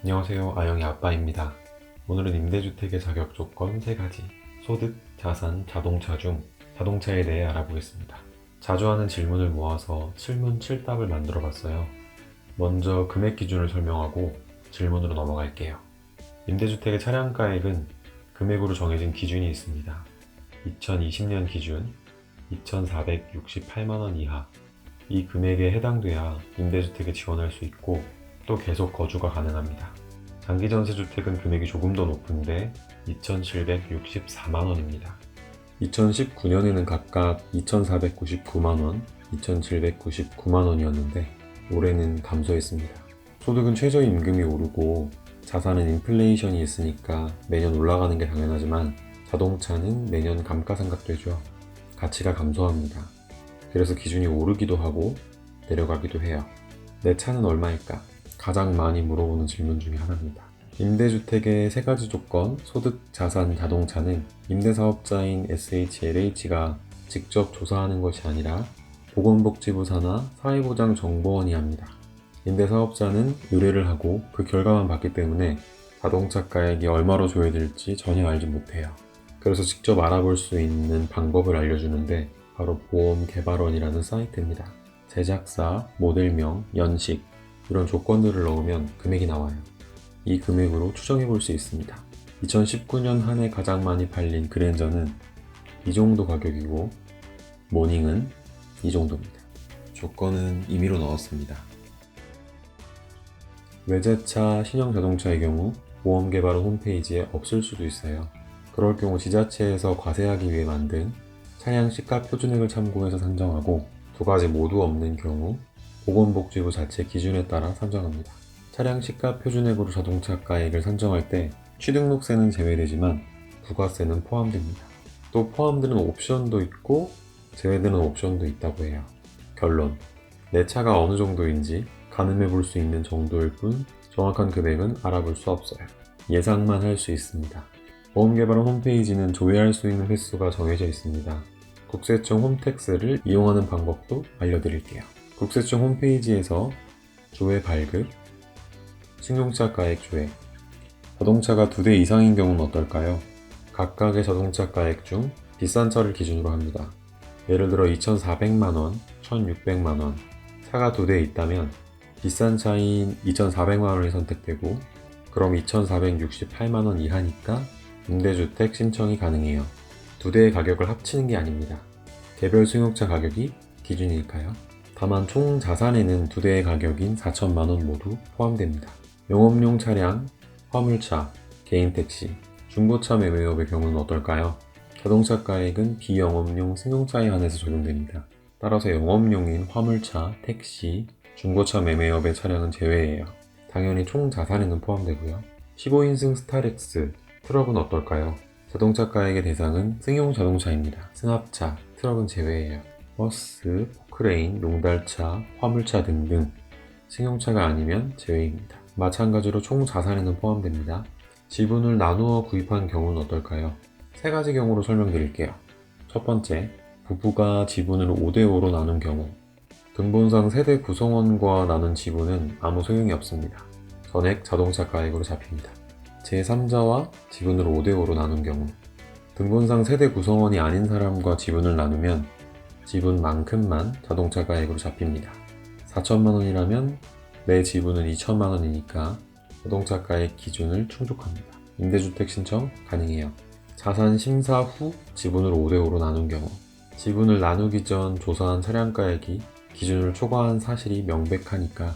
안녕하세요. 아영의 아빠입니다. 오늘은 임대주택의 자격 조건 3가지, 소득, 자산, 자동차 중 자동차에 대해 알아보겠습니다. 자주 하는 질문을 모아서 7문 7답을 만들어 봤어요. 먼저 금액 기준을 설명하고 질문으로 넘어갈게요. 임대주택의 차량가액은 금액으로 정해진 기준이 있습니다. 2020년 기준 2,468만원 이하. 이 금액에 해당돼야 임대주택에 지원할 수 있고 또 계속 거주가 가능합니다. 장기 전세 주택은 금액이 조금 더 높은데 2,764만 원입니다. 2019년에는 각각 2,499만 원, 2,799만 원이었는데 올해는 감소했습니다. 소득은 최저임금이 오르고 자산은 인플레이션이 있으니까 매년 올라가는 게 당연하지만 자동차는 매년 감가상각되죠. 가치가 감소합니다. 그래서 기준이 오르기도 하고 내려가기도 해요. 내 차는 얼마일까? 가장 많이 물어보는 질문 중에 하나입니다. 임대주택의 세 가지 조건, 소득, 자산, 자동차는 임대사업자인 SHLH가 직접 조사하는 것이 아니라 보건복지부 산하 사회보장정보원이 합니다. 임대사업자는 의뢰를 하고 그 결과만 받기 때문에 자동차 가액이 얼마로 줘야 될지 전혀 알지 못해요. 그래서 직접 알아볼 수 있는 방법을 알려주는데 바로 보험개발원이라는 사이트입니다. 제작사, 모델명, 연식 이런 조건들을 넣으면 금액이 나와요. 이 금액으로 추정해 볼 수 있습니다. 2019년 한 해 가장 많이 팔린 그랜저는 이 정도 가격이고 모닝은 이 정도입니다. 조건은 임의로 넣었습니다. 외제차 신형 자동차의 경우 보험개발원 홈페이지에 없을 수도 있어요. 그럴 경우 지자체에서 과세하기 위해 만든 차량 시가 표준액을 참고해서 산정하고 두 가지 모두 없는 경우 보건복지부 자체 기준에 따라 산정합니다. 차량 시가 표준액으로 자동차 가액을 산정할 때 취등록세는 제외되지만 부가세는 포함됩니다. 또 포함되는 옵션도 있고 제외되는 옵션도 있다고 해요. 결론. 내 차가 어느 정도인지 가늠해 볼 수 있는 정도일 뿐 정확한 금액은 알아볼 수 없어요. 예상만 할 수 있습니다. 보험개발원 홈페이지는 조회할 수 있는 횟수가 정해져 있습니다. 국세청 홈택스를 이용하는 방법도 알려드릴게요. 국세청 홈페이지에서 조회 발급, 승용차 가액 조회, 자동차가 두 대 이상인 경우는 어떨까요? 각각의 자동차 가액 중 비싼 차를 기준으로 합니다. 예를 들어 2,400만원, 1,600만원, 차가 두 대 있다면 비싼 차인 2,400만원이 선택되고 그럼 2,468만원 이하니까 임대주택 신청이 가능해요. 두 대의 가격을 합치는 게 아닙니다. 개별 승용차 가격이 기준이니까요. 다만 총 자산에는 두 대의 가격인 4천만 원 모두 포함됩니다. 영업용 차량, 화물차, 개인 택시, 중고차 매매업의 경우는 어떨까요? 자동차 가액은 비영업용 승용차에 한해서 적용됩니다. 따라서 영업용인 화물차, 택시, 중고차 매매업의 차량은 제외예요. 당연히 총 자산에는 포함되고요. 15인승 스타렉스, 트럭은 어떨까요? 자동차 가액의 대상은 승용 자동차입니다. 승합차, 트럭은 제외예요. 버스, 포 크레인, 용달차, 화물차 등등 승용차가 아니면 제외입니다. 마찬가지로 총 자산에는 포함됩니다. 지분을 나누어 구입한 경우는 어떨까요? 세 가지 경우로 설명드릴게요. 첫 번째, 부부가 지분을 5대5로 나눈 경우 등본상 세대 구성원과 나눈 지분은 아무 소용이 없습니다. 전액 자동차 가액으로 잡힙니다. 제3자와 지분을 5대5로 나눈 경우 등본상 세대 구성원이 아닌 사람과 지분을 나누면 지분만큼만 자동차 가액으로 잡힙니다. 4천만 원이라면 내 지분은 2천만 원이니까 자동차 가액 기준을 충족합니다. 임대주택 신청 가능해요. 자산 심사 후 지분을 5대5로 나눈 경우 지분을 나누기 전 조사한 차량가액이 기준을 초과한 사실이 명백하니까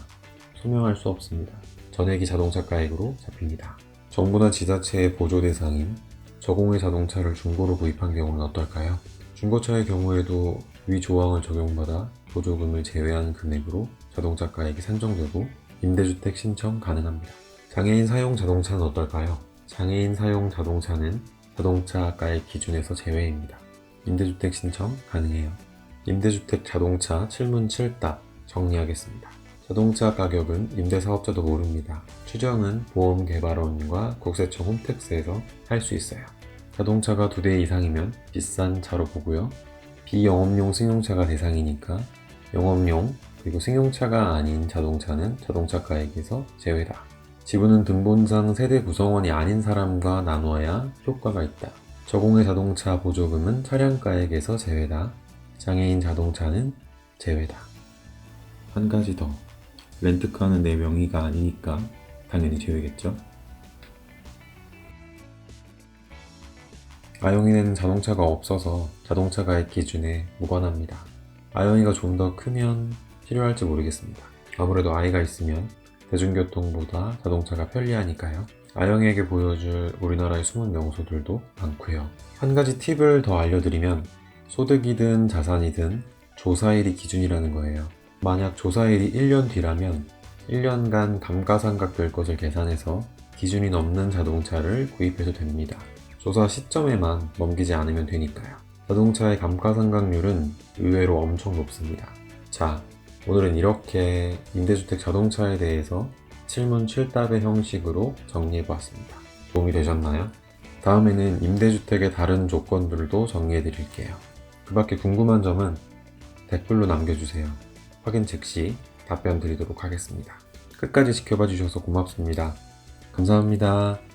소명할 수 없습니다. 전액이 자동차 가액으로 잡힙니다. 정부나 지자체의 보조 대상인 저공해 자동차를 중고로 구입한 경우는 어떨까요? 중고차의 경우에도 위 조항을 적용받아 보조금을 제외한 금액으로 자동차 가액이 산정되고 임대주택 신청 가능합니다. 장애인 사용 자동차는 어떨까요? 장애인 사용 자동차는 자동차 가액 기준에서 제외입니다. 임대주택 신청 가능해요. 임대주택 자동차 7문 7답 정리하겠습니다. 자동차 가격은 임대사업자도 모릅니다. 추정은 보험개발원과 국세청 홈택스에서 할 수 있어요. 자동차가 두 대 이상이면 비싼 차로 보고요. 비영업용 승용차가 대상이니까 영업용 그리고 승용차가 아닌 자동차는 자동차 가액에서 제외다. 지분은 등본상 세대 구성원이 아닌 사람과 나눠야 효과가 있다. 저공해 자동차 보조금은 차량가액에서 제외다. 장애인 자동차는 제외다. 한 가지 더. 렌트카는 내 명의가 아니니까 당연히 제외겠죠. 아영이는 자동차가 없어서 자동차 가액 기준에 무관합니다. 아영이가 좀 더 크면 필요할지 모르겠습니다. 아무래도 아이가 있으면 대중교통보다 자동차가 편리하니까요. 아영이에게 보여줄 우리나라의 숨은 명소들도 많고요. 한 가지 팁을 더 알려드리면 소득이든 자산이든 조사일이 기준이라는 거예요. 만약 조사일이 1년 뒤라면 1년간 감가상각 될 것을 계산해서 기준이 넘는 자동차를 구입해도 됩니다. 조사 시점에만 넘기지 않으면 되니까요. 자동차의 감가상각률은 의외로 엄청 높습니다. 자, 오늘은 이렇게 임대주택 자동차에 대해서 7문 7답의 형식으로 정리해보았습니다. 도움이 되셨나요? 다음에는 임대주택의 다른 조건들도 정리해 드릴게요. 그 밖에 궁금한 점은 댓글로 남겨주세요. 확인 즉시 답변 드리도록 하겠습니다. 끝까지 지켜봐 주셔서 고맙습니다. 감사합니다.